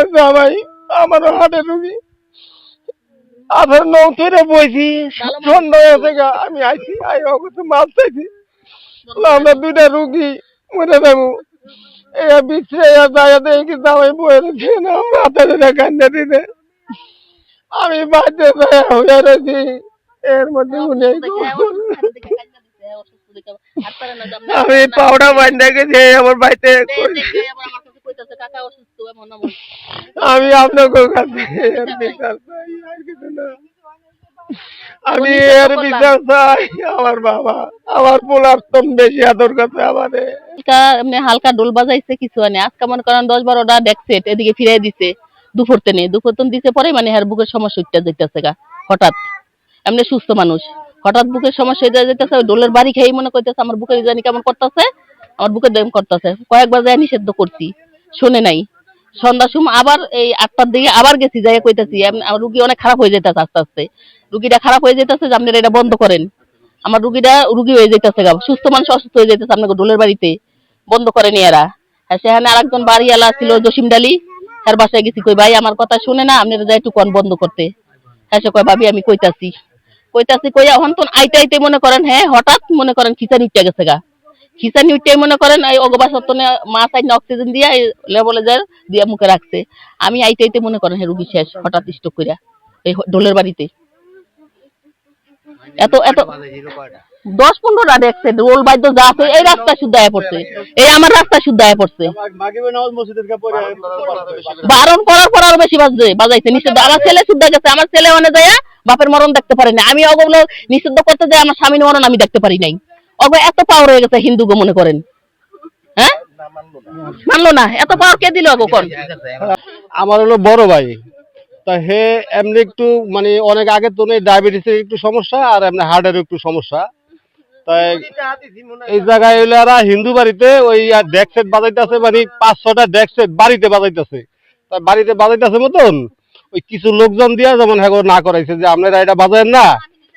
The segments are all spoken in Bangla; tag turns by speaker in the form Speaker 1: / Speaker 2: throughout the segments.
Speaker 1: আমার জামাই আমারও হাটে রুগী আধার নৌ ধরে বইছি সন্ধ্যা হয়েছে গা আমি আইছি আই অগত মাছ চাইছি। আমরা দুইটা রুগী মরে যাব। এরা যায় দেখি জামাই বয়ে রেখে না আমরা হাতে কান্দে দিতে। আমি বাড়িতে হয়ে রয়েছি। এর মধ্যে উনি আমি পাউডা বান্ধা গেছি আমার বাড়িতে আমি আপনাকে কাছে এর বিচার চাই আর কিছু না। আমি এর বিচার চাই আমার বাবা। আমার পোলার তন বেশি আদর কাছে আমারে।
Speaker 2: হালকা ডোল বাজাইছে কিছু মানে আজকে মনে করেন দশ বারোটা ডেকসেট এদিকে ফিরাই দিছে দুপুর তেনে। দুপুর তেন দিছে পরে মানে হার বুকের সমস্যা উঠতে যাইতেছে গা হঠাৎ। এমনি সুস্থ মানুষ। হঠাৎ বুকের সমস্যা হয়ে যাইতেছে ডোলের বাড়ি খেয়ে মনে করতেছে আমার বুকের জানি কেমন করতেছে? আমার বুকের দেম করতেছে? কয়েকবার যাই নিষিদ্ধ করছি। শুনে নাই। সন্ধ্যার সময় আবার এই আটটার দিকে আবার গেছি যাই কইতাছি রুগী অনেক খারাপ হয়ে যেতেছে আস্তে আস্তে। রুগীটা খারাপ হয়ে যেতেছে যে আপনারা এটা বন্ধ করেন। আমার রুগীটা রুগী হয়ে যেতেছে সুস্থ মানুষ অসুস্থ হয়ে যেতেছে আপনাকে ডোলের বাড়িতে। বন্ধ করেনি এরা। সেখানে আরেকজন বাড়িওয়ালা ছিল জসিম ডালি তার বাসায় গেছি, কই ভাই আমার কথা শুনে না আপনারা যাই একটু কন বন্ধ করতে। হ্যাঁ সে কয়, ভাবি, আমি কইতাছি। কইতাছি, কইয়া হন তো আইতে আইতে মনে করেন হ্যাঁ হঠাৎ মনে করেন খিচানি উঠে গেছে গা। খিচানি উঠে মনে করেন? এই অগবা সত্তনে মাছ আইন অক্সিজেন দিয়া লেবলেজার দিয়া মুখে রাখছে। আমি আইতে আইতে মনে করেন হ্যাঁ রুগী শেষ, হঠাৎ স্ট্রোক কইরা, এই ডোলের বাড়িতে। এত এত দশ পনেরোটা দেখছে, রোল বাদ্য যা আছে, এই রাস্তা শুদ্ধ আয়া পড়ছে। এই আমার রাস্তা শুদ্ধ আয়া পড়ছে। বারণ করার পর আরও বেশি বাজছে, বাজাইছে, নিষিদ্ধ। আমার ছেলে শুদ্ধ গেছে, আমার ছেলে মানে যায়, বাপের মরণ দেখতে পারি না আমি অগগুলো নিষিদ্ধ করতে যাই, আমার স্বামীর মরণ আমি দেখতে পারি নাই। অগ এত পাওয়ার হয়ে গেছে হিন্দু গো মনে করেন। হ্যাঁ? মানলো না। এত পাওয়ার কে দিল অগ কোন?
Speaker 1: আমার হলো বড় ভাই। তা হে এমনি একটু মানে অনেক আগে তো ডায়াবেটিসের একটু সমস্যা আর এমনি হার্টের একটু সমস্যা। তাই এই জায়গায় হইলে এরা হিন্দু বাড়িতে ওই ডেক সেট বাজাইতেছে মানে পাঁচ ছটা ডেক সেট বাড়িতে বাজাইতেছে। তাই বাড়িতে বাজাইতেছে মতন? ওই কিছু লোকজন দিয়া যেমন হ্যাঁ না করাইছে যে আপনারা এটা বাজায়েন না।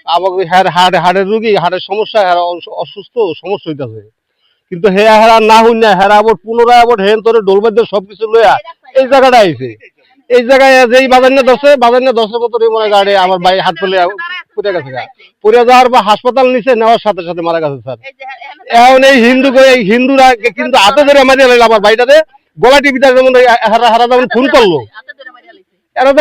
Speaker 1: আমাকে হ্যাঁ হার্ট হার্টের রুগী হার্টের সমস্যা হ্যাঁ অসুস্থ, সমস্যা হইতাছে। কিন্তু হে হেরা না হইন না, হেরা আবার পুনরায় আবার হেন তোরে ডোলবাদ্য সবকিছু লইয়া এই জায়গাটা আইছে। এই জায়গায় যেই বাজার না দশে বাজার না দশের মতো মনে গাড়ি আমার ভাই হাত তুলে পুড়ে গেছে পুড়ে যাওয়ার পর হাসপাতাল নিচে নেওয়ার সাথে সাথে মারা গেছে স্যার। এখন এই হিন্দু হিন্দুরা কিন্তু হাতে ধরে লাগল আমার ভাইটাতে গলা টিপিটা যেমন হারা হারা যেমন খুন করল। এরা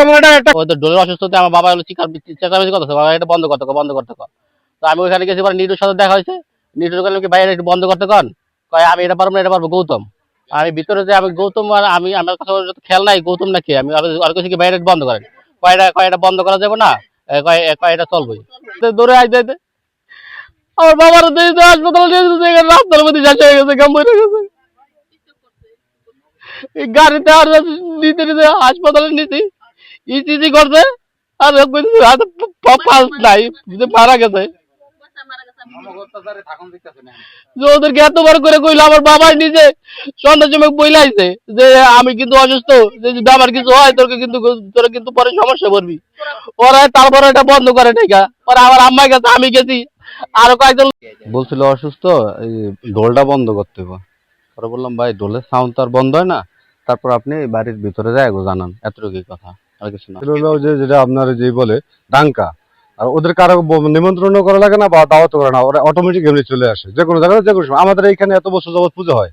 Speaker 3: আমি ভিতরে যে আমি গৌতম আমি আমার ওর খেয়াল নাই গৌতম না আমি আর- কাছে ভাই বন্ধ করেন। কয়টা কয়টা বন্ধ করা যাবে না? এ, কয় এ, কয় চলবে। দৌড়ে আইতে আমার বাবার হাসপাতালে রাস্তার মধ্যে শেষ হয়ে গেছে গেছে। গাড়িতে আর নিতে হাসপাতালে নিতে ইসিজি করছে আর ওই হাতে প- পালস নাই যে মারা গেছে। যে ওদেরকে এতবার করে কইলো আমার বাবার নিজে সন্ধ্যার সময় বইলাইছে যে আমি কিন্তু অসুস্থ যে আমার কিছু হয় তোকে কিন্তু তোরা কিন্তু পরে সমস্যা পড়বি। ওরা তারপরে এটা বন্ধ করে গা পরে আমার আম্মা গেছে আমি গেছি। আরও কয়েকজন
Speaker 4: বলছিল অসুস্থ এই ঢোলটা বন্ধ করতে হবে। পরে বললাম ভাই ঢোলের সাউন্ড তো আর বন্ধ হয় না। তারপর আপনি বাড়ির ভিতরে যায় গো জানান। এতটুকুই কথা।
Speaker 5: যেটা আপনার যে বলে, ডাঙ্কা। আর ওদের কারও নিমন্ত্রণ করা লাগে না বা দাওয়াত করে না, ওরা অটোমেটিক এমনি চলে আসে। যে কোনো জায়গায়, যে কোনো সময়। আমাদের এইখানে এত বছর যাবত পুজো হয়,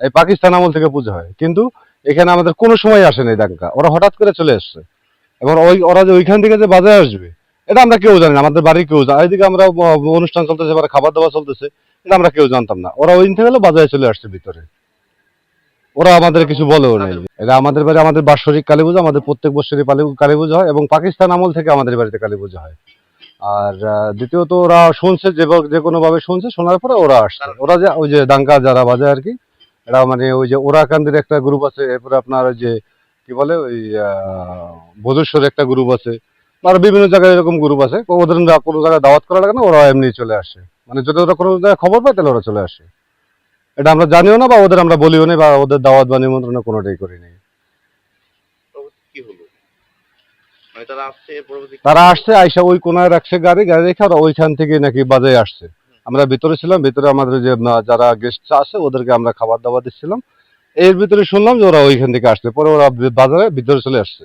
Speaker 5: এই পাকিস্তান আমল থেকে পুজো হয়। কিন্তু এখানে আমাদের কোনো সময় আসে না এই ডাঙ্কা। ওরা হঠাৎ করে চলে আসছে এবং ওই, ওরা যে ওইখান থেকে যে বাজারে আসবে, এটা আমরা কেউ জানি না। আমাদের বাড়ির কেউ জানে এইদিকে আমরা অনুষ্ঠান চলতেছে বা খাবার দাবার চলতেছে, এটা আমরা কেউ জানতাম না। ওরা ওই থেকে হলো বাজারে চলে আসছে ভিতরে। ওরা আমাদের কিছু বলেও নাই। এটা আমাদের বাড়ি, আমাদের বাৎসরিক কালী পুজো, আমাদের প্রত্যেক বছরই কালী পুজো হয় এবং পাকিস্তান আমল থেকে আমাদের বাড়িতে কালী পুজো হয়। আর দ্বিতীয়ত ওরা শুনছে, যে যে কোনো ভাবে শুনছে, শোনার পরে ওরা আসছে। ওরা যে ওই যে ডাঙ্কা যারা বাজে আর কি, এরা মানে ওই যে ওরাকান্দির একটা গ্রুপ আছে, এরপরে আপনার ওই যে, কি বলে ওই বধুশ্বর একটা গ্রুপ আছে, আর বিভিন্ন জায়গায় এরকম গ্রুপ আছে। ওদের কোনো জায়গায় দাওয়াত করা লাগে না ওরা এমনি চলে আসে। মানে যদি ওরা কোনো জায়গায় খবর পায়, তাহলে ওরা চলে আসে। এটা আমরা জানিও না বা ওদের আমরা বলিও না বা ওদের দাওয়াত বা নিমন্ত্রণ কোনোটাই করি নাই।
Speaker 6: কি হলো? মানে তারা আসছে
Speaker 5: আইসা ওই কোনায় রাখছে গাড়ি গাড়ি রেখে আর ওইখান থেকে নাকি বাজে আসছে। আমরা ভিতরে ছিলাম ভিতরে আমাদের যে যারা গেস্ট আছে ওদেরকে আমরা খাবার দাবার দিচ্ছিলাম। এর ভিতরে শুনলাম যে ওরা ওইখান থেকে আসছে পরে ওরা বাজারে ভিতরে চলে আসছে।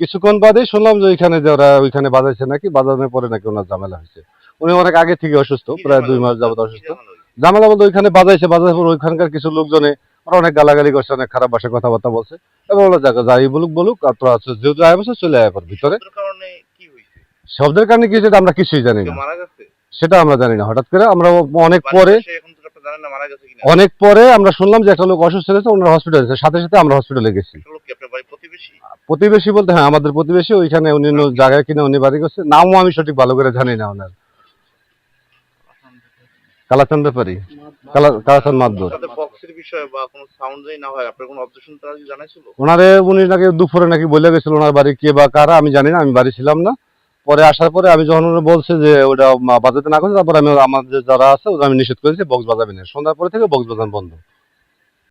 Speaker 5: কিছুক্ষণ বাদেই শুনলাম যে ওইখানে যে ওরা ওইখানে বাজাইছে নাকি বাজানোর পরে নাকি ওনার ঝামেলা হয়েছে। উনি অনেক আগে থেকে অসুস্থ প্রায় দুই মাস যাবত অসুস্থ।
Speaker 6: ঝামেলা
Speaker 5: বলতে ওইখানে বাজাইছে বাজার পর ওইখানকার কিছু লোকজনে ওরা অনেক গালাগালি করছে অনেক খারাপ ভাষায় কথাবার্তা বলছে। এবং ওরা যাকে যাই বলুক বলুক আর তোরা আছে, যেহেতু আয় বছর চলে আয় পর ভিতরে।
Speaker 6: শব্দের কারণে কি হয়েছে?
Speaker 5: সেটা আমরা কিছুই জানি না। সেটা আমরা জানি না। হঠাৎ করে আমরা অনেক পরে অনেক পরে আমরা শুনলাম যে একটা লোক অসুস্থ হয়েছে ওনার হসপিটালে সাথে সাথে আমরা হসপিটালে গেছি।
Speaker 6: প্রতিবেশী?
Speaker 5: বলতে হ্যাঁ আমাদের প্রতিবেশী ওইখানে উনি অন্য জায়গায় কিনে উনি বাড়ি করছে। নামও আমি সঠিক ভালো করে জানি না ওনার কালাচান ব্যাপারী কালা- কালাচান মাদবর
Speaker 6: তাতে বক্সের বিষয়ে বা কোনো সাউন্ড যদি না হয় আপনার কোনো অবজেকশন ব্যাপারী। কি জানাইছিল?
Speaker 5: ওনারে উনি নাকি দুপুরে নাকি বলে গেছিল ওনার বাড়ি কে বা কারা আমি জানি না আমি বাড়ি ছিলাম না। পরে আসার পরে আমি যখন ওরা বলছে যে ওটা বাজাতে না করছে তারপরে আমি আমাদের যারা আছে ওরা আমি নিষেধ করেছি বক্স বাজাবেন না। সন্ধ্যার পরে থেকে বক্স বাজান বন্ধ।